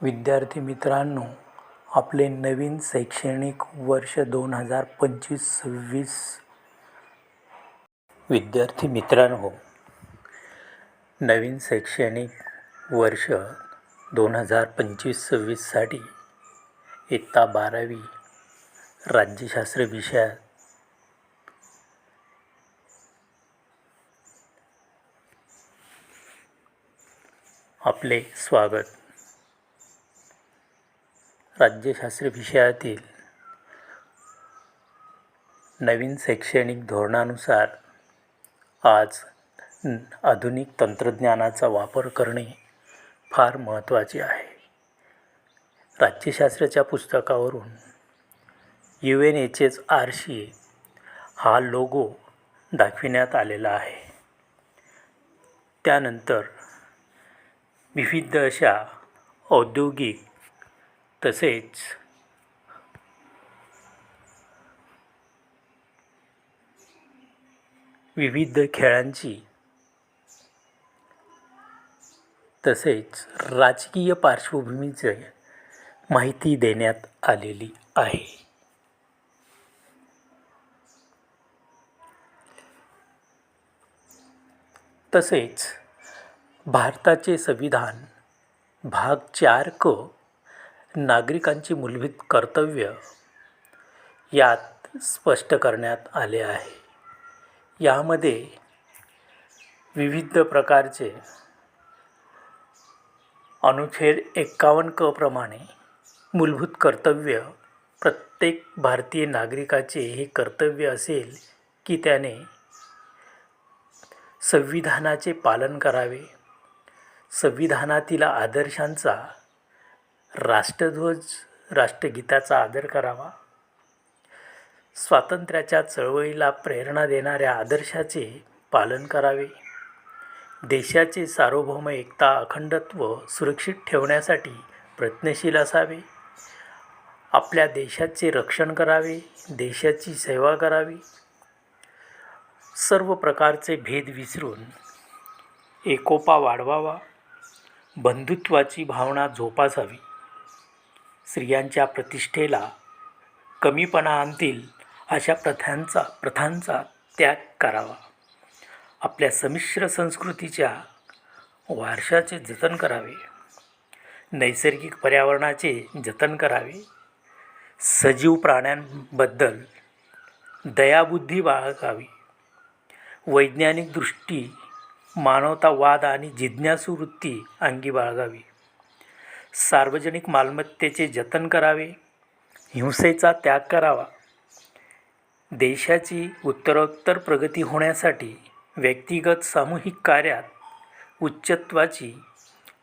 विद्यार्थी मित्रांनो आपले नवीन शैक्षणिक वर्ष दोन हजार पंचवीस सव्वीस विद्यार्थी मित्रांनो नवीन शैक्षणिक वर्ष दोन हजार पंचवीस सव्वीससाठी इयत्ता बारावी राज्यशास्त्र विषयात आपले स्वागत. राज्यशास्त्र विषयातील नवीन शैक्षणिक धोरणानुसार आज आधुनिक तंत्रज्ञानाचा वापर करणे फार महत्त्वाचे आहे. राज्यशास्त्राच्या पुस्तकावरून U N H S R C हा लोगो दाखविण्यात आलेला आहे. त्यानंतर विविध अशा औद्योगिक तसेच विविध खेळांची तसेच राजकीय पार्श्वभूमीचे माहिती देण्यात आलेली आहे. तसेच भारताचे संविधान भाग चार क नागरिकांची मूलभूत कर्तव्य यात स्पष्ट करण्यात आले आहे. यामध्ये विविध प्रकारचे अनुच्छेद एक्कावन्न क प्रमाणे मूलभूत कर्तव्य प्रत्येक भारतीय नागरिकाचे हे कर्तव्य असेल की त्याने संविधानाचे पालन करावे संविधानातील आदर्शांचा राष्ट्रध्वज राष्ट्रगीताचा आदर करावा. स्वातंत्र्याच्या चळवळीला प्रेरणा देणाऱ्या आदर्शाचे पालन करावे. देशाचे सार्वभौम एकता अखंडत्व सुरक्षित ठेवण्यासाठी प्रयत्नशील असावे. आपल्या देशाचे रक्षण करावे देशाची सेवा करावी. सर्व प्रकारचे भेद विसरून एकोपा वाढवावा. बंधुत्वाची भावना जोपासावी. स्त्रियांच्या प्रतिष्ठेला कमीपणा आणतील अशा प्रथांचा प्रथांचा त्याग करावा. आपल्या संमिश्र संस्कृतीच्या वारशाचे जतन करावे. नैसर्गिक पर्यावरणाचे जतन करावे. सजीव प्राण्यांबद्दल दयाबुद्धी बाळगावी. वैज्ञानिक दृष्टी मानवतावाद आणि जिज्ञासू वृत्ती अंगी बाळगावी. सार्वजनिक मालमत्तेचे जतन करावे हिंसेचा त्याग करावा. देशाची उत्तरोत्तर प्रगती होण्यासाठी व्यक्तिगत सामूहिक कार्यात उच्चत्वाची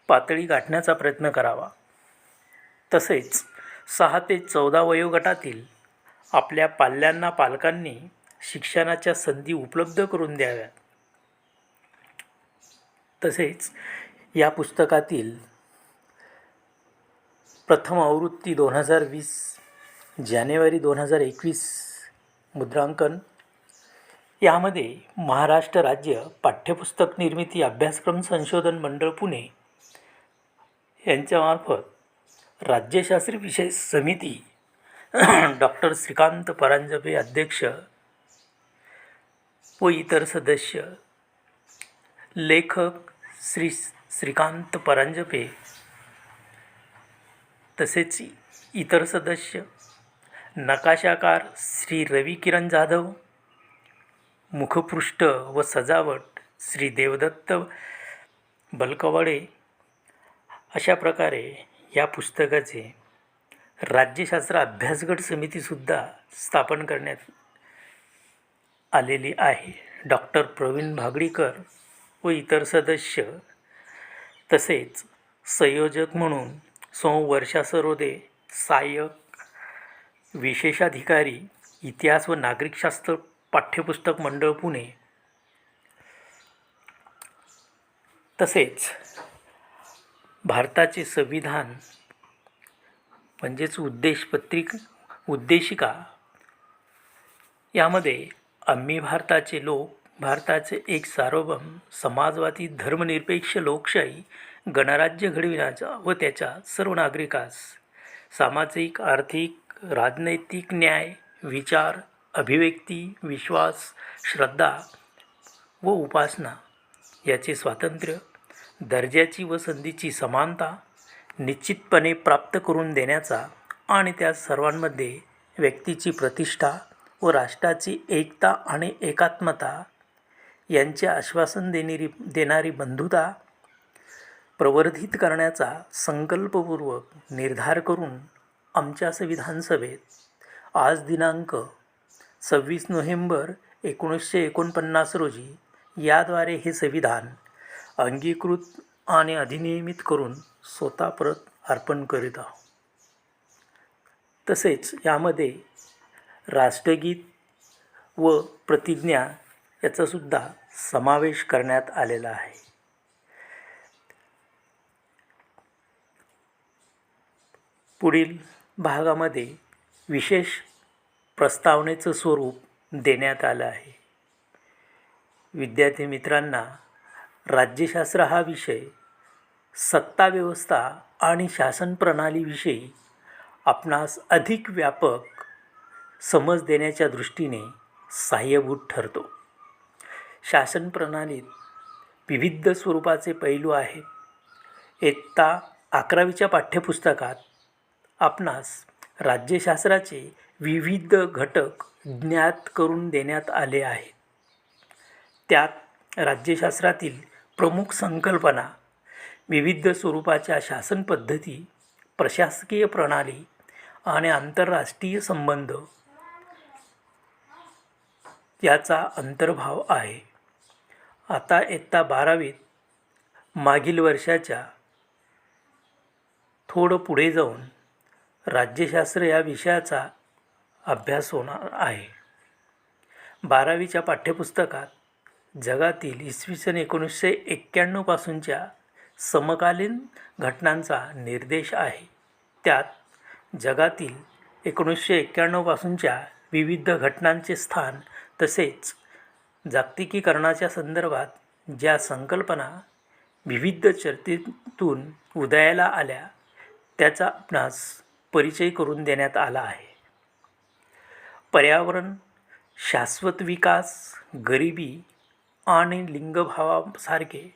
पातळी गाठण्याचा प्रयत्न करावा. तसेच सहा ते चौदा वयोगटातील आपल्या पाल्यांना पालकांनी शिक्षणाच्या संधी उपलब्ध करून द्याव्यात. तसेच या पुस्तकातील प्रथम आवृत्ती दोन हजार वीस जानेवारी दोन हजार एकवीस मुद्रांकन. यामध्ये महाराष्ट्र राज्य पाठ्यपुस्तक निर्मिती अभ्यासक्रम संशोधन मंडळ पुणे यांच्यामार्फत राज्यशास्त्री विषय समिती डॉक्टर श्रीकांत परांजपे अध्यक्ष व इतर सदस्य लेखक श्री श्रीकांत परांजपे तसेच इतर सदस्य नकाशाकार श्री रवी किरण जाधव मुखपृष्ठ व सजावट श्री देवदत्त बलकवडे अशा प्रकारे या पुस्तकाचे राज्यशास्त्र अभ्यासगट समितीसुद्धा स्थापन करण्यात आलेली आहे. डॉक्टर प्रवीण भागडीकर व इतर सदस्य तसेच संयोजक म्हणून सौ वर्षा सरोदे सहाय्यक विशेषाधिकारी इतिहास व नागरिकशास्त्र पाठ्यपुस्तक मंडळ पुणे. तसेच भारताचे संविधान म्हणजेच उद्देश पत्रिक उद्देशिका यामध्ये आम्ही भारताचे लोक भारताचे एक सार्वभौम समाजवादी धर्मनिरपेक्ष लोकशाही गणराज्य घडविण्याचा व त्याच्या सर्व नागरिकास सामाजिक आर्थिक राजनैतिक न्याय विचार अभिव्यक्ती विश्वास श्रद्धा व उपासना याचे स्वातंत्र्य दर्जाची व संधीची समानता निश्चितपणे प्राप्त करून देण्याचा आणि त्या सर्वांमध्ये व्यक्तीची प्रतिष्ठा व राष्ट्राची एकता आणि एकात्मता यांचे आश्वासन देणारी देणारी बंधुता प्रवर्धित करण्याचा संकल्पपूर्वक निर्धार करून आमच्या संविधान सभेत आज दिनांक सव्वीस नोव्हेंबर एकोणीसशे एकोणपन्नास रोजी याद्वारे हे संविधान अंगीकृत आणि अधिनियमित करून स्वतः परत अर्पण करीत आहोत. तसेच यामध्ये राष्ट्रगीत व प्रतिज्ञा याचासुद्धा समावेश करण्यात आलेला आहे. पुढील भागामध्ये विशेष प्रस्तावनेचं स्वरूप देण्यात आलं आहे. विद्यार्थी मित्रांना राज्यशास्त्र हा विषय सत्ता व्यवस्था आणि शासन प्रणालीविषयी आपणास अधिक व्यापक समज देण्याच्या दृष्टीने सहाय्यभूत ठरतो. शासन प्रणालीत विविध स्वरूपाचे पैलू आहेत. इयत्ता अकरावीच्या पाठ्यपुस्तकात आपणास राज्यशास्त्राचे विविध घटक ज्ञात करून देण्यात आले आहेत. त्यात राज्यशास्त्रातील प्रमुख संकल्पना विविध स्वरूपाच्या शासन पद्धती प्रशासकीय प्रणाली आणि आंतरराष्ट्रीय संबंध याचा अंतर्भाव आहे. आता इयत्ता बारावीत मागील वर्षाच्या थोडं पुढे जाऊन राज्यशास्त्र या विषयाचा अभ्यास होणार आहे. बारावीच्या पाठ्यपुस्तकात जगातील इसवी सन एकोणीसशे एक्क्याण्णवपासूनच्या समकालीन घटनांचा निर्देश आहे. त्यात जगातील एकोणीसशे एक्क्याण्णवपासूनच्या विविध घटनांचे स्थान तसेच जागतिकीकरणाच्या संदर्भात ज्या संकल्पना विविध चर्चेतून उदयाला आल्या त्याचा आपणास परिचय करून देण्यात आला आहे. पर्यावरण शाश्वत विकास गरिबी आणि लिंगभावासारखे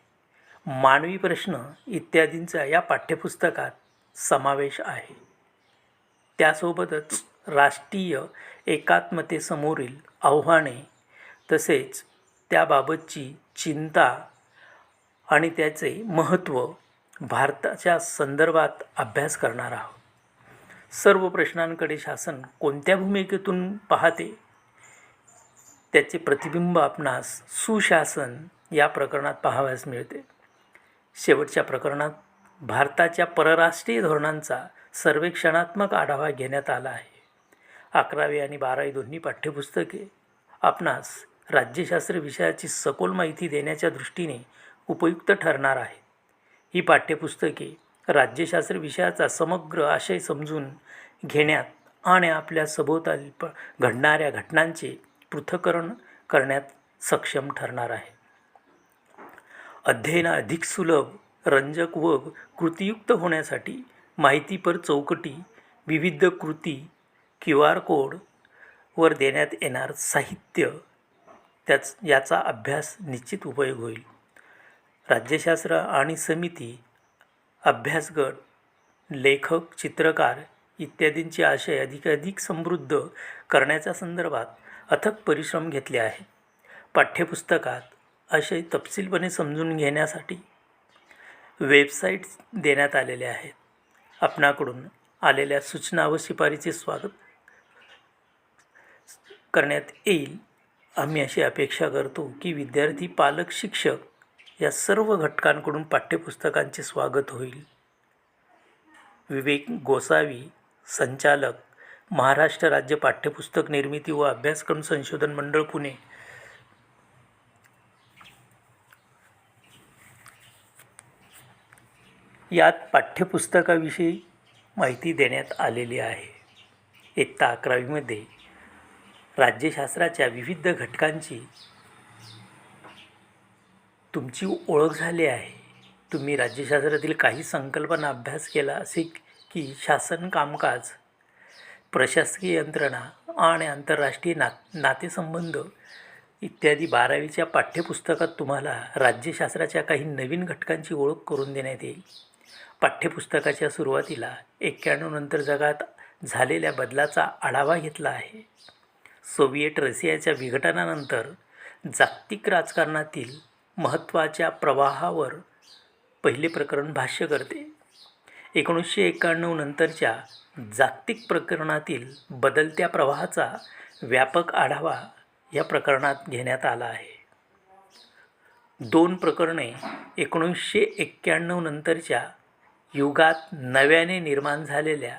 मानवी प्रश्न इत्यादींचा या पाठ्यपुस्तकात समावेश आहे. त्यासोबतच राष्ट्रीय एकात्मतेसमोरील आव्हाने तसेच त्याबाबतची चिंता आणि त्याचे महत्त्व भारताच्या संदर्भात अभ्यास करणार आहोत. सर्व प्रश्नांकडे शासन कोणत्या भूमिकेतून पाहते? त्याचे प्रतिबिंब आपणास सुशासन या प्रकरणात पाहावयास मिळते. शेवटच्या प्रकरणात भारताच्या परराष्ट्रीय धोरणांचा सर्वेक्षणात्मक आढावा घेण्यात आला आहे. अकरावी आणि बारावी दोन्ही पाठ्यपुस्तके आपणास राज्यशास्त्र विषयाची सखोल माहिती देण्याच्या दृष्टीने उपयुक्त ठरणार आहेत. ही पाठ्यपुस्तके राज्यशास्त्र विषयाचा समग्र आशय समजून घेण्यात आणि आपल्या सभोवताली प घडणाऱ्या घटनांचे पृथक्करण करण्यात सक्षम ठरणार आहे. अध्ययन अधिक सुलभ रंजक व कृतीयुक्त होण्यासाठी माहितीपर चौकटी विविध कृती क्यू आर कोड वर देण्यात येणार साहित्य त्याच याचा अभ्यास निश्चित उपयोग होईल. राज्यशास्त्र आणि समिती अभ्यासगट लेखक चित्रकार इत्यादींचे आशय अधिकाधिक समृद्ध करण्याच्या संदर्भात अथक परिश्रम घेतले आहे. पाठ्यपुस्तकात आशय तपशीलपणे समजून घेण्यासाठी वेबसाईट्स देण्यात आलेल्या आहेत. आपणाकडून आलेल्या सूचना व शिफारीचे स्वागत करण्यात येईल. आम्ही अशी अपेक्षा करतो की विद्यार्थी पालक शिक्षक या सर्व घटकांकडून पाठ्यपुस्तकांचे स्वागत होईल. विवेक गोसावी संचालक महाराष्ट्र राज्य पाठ्यपुस्तक निर्मिती व अभ्यासक्रम संशोधन मंडळ पुणे. यात पाठ्यपुस्तकाविषयी माहिती देण्यात आलेली आहे. इयत्ता अकरावीमध्ये राज्यशास्त्राच्या विविध घटकांची तुमची ओळख झाली आहे. तुम्ही राज्यशास्त्रातील काही संकल्पना अभ्यास केला असे की शासन कामकाज प्रशासकीय यंत्रणा आणि आंतरराष्ट्रीय ना नातेसंबंध इत्यादी बारावीच्या पाठ्यपुस्तकात तुम्हाला राज्यशास्त्राच्या काही नवीन घटकांची ओळख करून देण्यात येईल. पाठ्यपुस्तकाच्या सुरुवातीला एक्क्याण्णव नंतर जगात झालेल्या बदलाचा आढावा घेतला आहे. सोव्हिएट रशियाच्या विघटनानंतर जागतिक राजकारणातील महत्त्वाच्या प्रवाहावर पहिले प्रकरण भाष्य करते. एकोणीसशे एक्याण्णव नंतरच्या जागतिक प्रकरणातील बदलत्या प्रवाहाचा व्यापक आढावा या प्रकरणात घेण्यात आला आहे. दोन प्रकरणे एकोणीसशे एक्क्याण्णव नंतरच्या युगात नव्याने निर्माण झालेल्या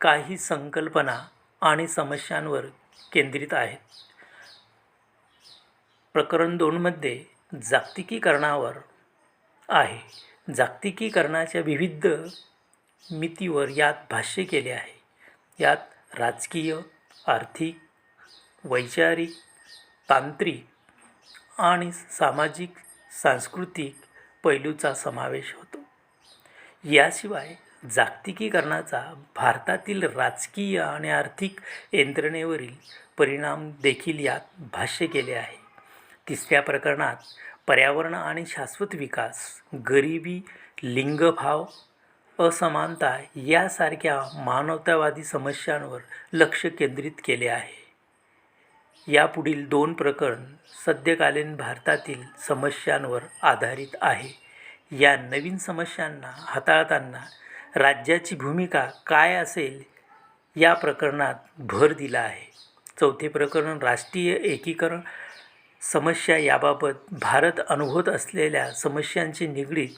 काही संकल्पना आणि समस्यांवर केंद्रित आहेत. प्रकरण दोनमध्ये जागतिकीकरणावर आहे. जागतिकीकरणाच्या विविध मितीवर यात भाष्य केले आहे. यात राजकीय आर्थिक वैचारिक तांत्रिक आणि सामाजिक सांस्कृतिक पैलूचा समावेश होतो. याशिवाय जागतिकीकरणाचा भारतातील राजकीय आणि आर्थिक यंत्रणेवरील परिणाम देखील यात भाष्य केले आहे. तिसऱ्या प्रकरणात पर्यावरण आणि शाश्वत विकास गरिबी लिंगभाव असमानता यासारख्या मानवतावादी समस्यांवर लक्ष केंद्रित केले आहे. यापुढील दोन प्रकरण सद्यकालीन भारतातील समस्यांवर आधारित आहे. या नवीन समस्यांना हाताळताना राज्याची भूमिका काय असेल या प्रकरणात भर दिला आहे. चौथे प्रकरण राष्ट्रीय एकीकरण समस्या याबाबत भारत अनुभवत असलेल्या समस्यांची निगडीत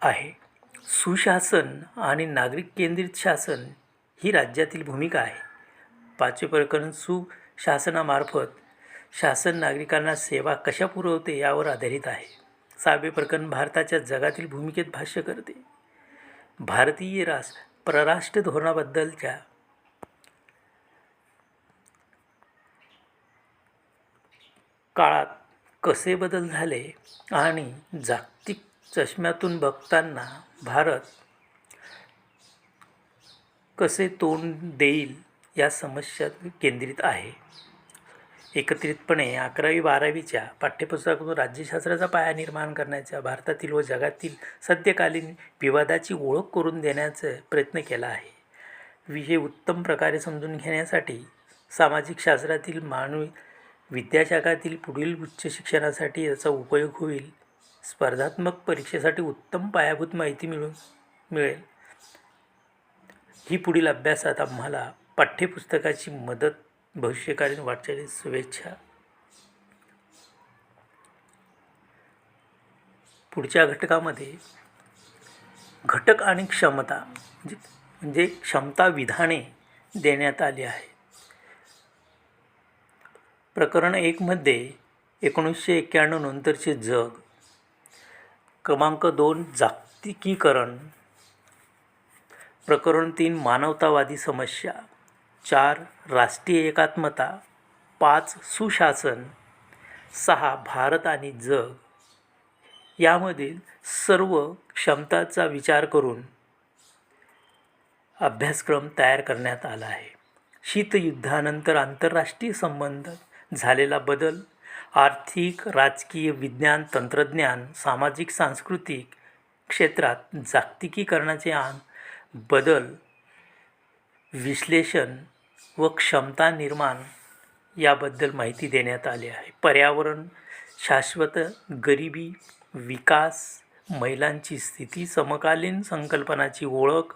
आहे. सुशासन आणि नागरिक केंद्रित शासन ही राज्यातील भूमिका आहे. पाचवे प्रकरण सुशासनामार्फत शासन नागरिकांना सेवा कशा पुरवते यावर आधारित आहे. सहावे प्रकरण भारताच्या जगातील भूमिकेत भाष्य करते. भारतीय रास परराष्ट्र धोरणाबद्दलच्या काळात कसे बदल झाले आणि जागतिक चष्म्यातून बघताना भारत कसे तोंड देईल या समस्या केंद्रित आहे. एकत्रितपणे अकरावी बारावीच्या पाठ्यपुस्तकातून राज्यशास्त्राचा पाया निर्माण करण्याच्या भारतातील व जगातील सद्यकालीन विवादाची ओळख करून देण्याचा प्रयत्न केला आहे. विषय उत्तम प्रकारे समजून घेण्यासाठी सामाजिक शास्त्रातील मानवी विद्याशाखातील पुढील उच्च शिक्षणासाठी याचा उपयोग होईल. स्पर्धात्मक परीक्षेसाठी उत्तम पायाभूत माहिती मिळून मिळेल. ही पुढील अभ्यासात आम्हाला पाठ्यपुस्तकाची मदत भविष्यकालीन वाटचालीस शुभेच्छा. पुढच्या घटकामध्ये घटक आणि क्षमता म्हणजे म्हणजे क्षमता विधाने देण्यात आली आहे. प्रकरण एकमध्ये एकोणीसशे एक्क्याण्णव नंतरचे जग. क्रमांक दोन जागतिकीकरण. प्रकरण तीन मानवतावादी समस्या. चार राष्ट्रीय एकात्मता. पाच सुशासन. सहा भारत आणि जग. यामधील सर्व क्षमताचा विचार करून अभ्यासक्रम तयार करण्यात आला आहे. शीतयुद्धानंतर आंतरराष्ट्रीय संबंध झालेला बदल आर्थिक राजकीय विज्ञान तंत्रज्ञान सामाजिक सांस्कृतिक क्षेत्रात जागतिकीकरणाचे आन बदल विश्लेषण व क्षमता निर्माण याबद्दल माहिती देण्यात आली आहे. पर्यावरण शाश्वत गरिबी विकास महिलांची स्थिती समकालीन संकल्पनाची ओळख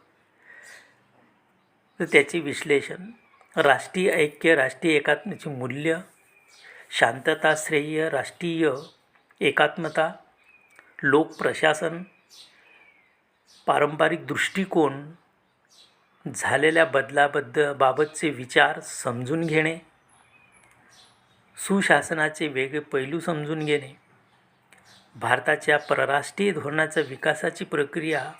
त्याचे विश्लेषण राष्ट्रीय ऐक्य राष्ट्रीय एकात्मतेचे मूल्य शांतता श्रेय राष्ट्रीय एकात्मता लोकप्रशासन पारंपरिक दृष्टिकोन झालेल्या बदलाबद्द बाबतचे विचार समजून घेणे सुशासनाचे वेगळे पैलू समजून घेणे भारताच्या परराष्ट्रीय धोरणाच्या विकासाची प्रक्रिया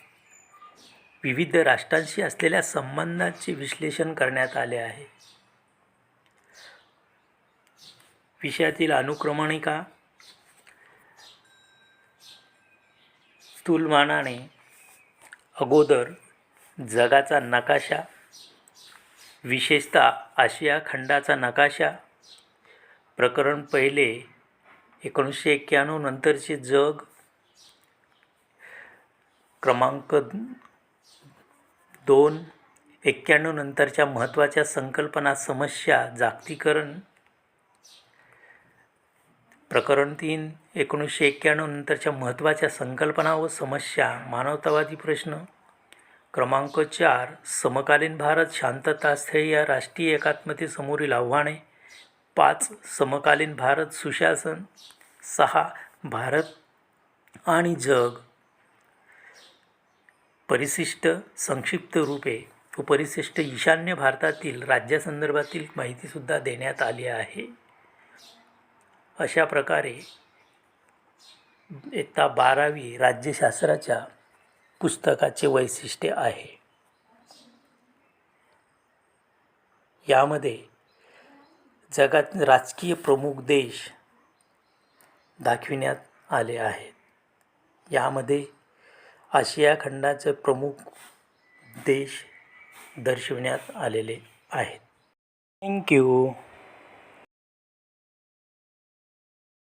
विविध राष्ट्रांशी असलेल्या संबंधांचे विश्लेषण करण्यात आले आहे. विषयातील अनुक्रमणिका स्थूलमानाने अगोदर जगाचा नकाशा विशेषतः आशिया खंडाचा नकाशा प्रकरण पहिले एकोणीसशे एक्क्याण्णव नंतरचे जग क्रमांक दोन एक्क्याण्णव नंतरच्या महत्त्वाच्या संकल्पना समस्या जागतिकरण प्रकरण तीन एकोणीसशे एक्क्याण्णव नंतरच्या महत्त्वाच्या संकल्पना व समस्या मानवतावादी प्रश्न. क्रमांक चार समकालीन भारत शांतता स्थैर्य राष्ट्रीय एकात्मतेसमोरील आव्हाने. पाच समकालीन भारत सुशासन. सहा भारत आणि जग. परिशिष्ट संक्षिप्त रूपे व परिशिष्ट ईशान्य भारतातील राज्यासंदर्भातील माहितीसुद्धा देण्यात आली आहे. अशा प्रकारे इयत्ता बारावी राज्यशास्त्राच्या पुस्तकाचे वैशिष्ट्य आहे. यामध्ये जगात राजकीय प्रमुख देश दाखविण्यात आले आहेत. यामध्ये आशिया खंडाचे प्रमुख देश दर्शविण्यात आलेले आहेत. थँक्यू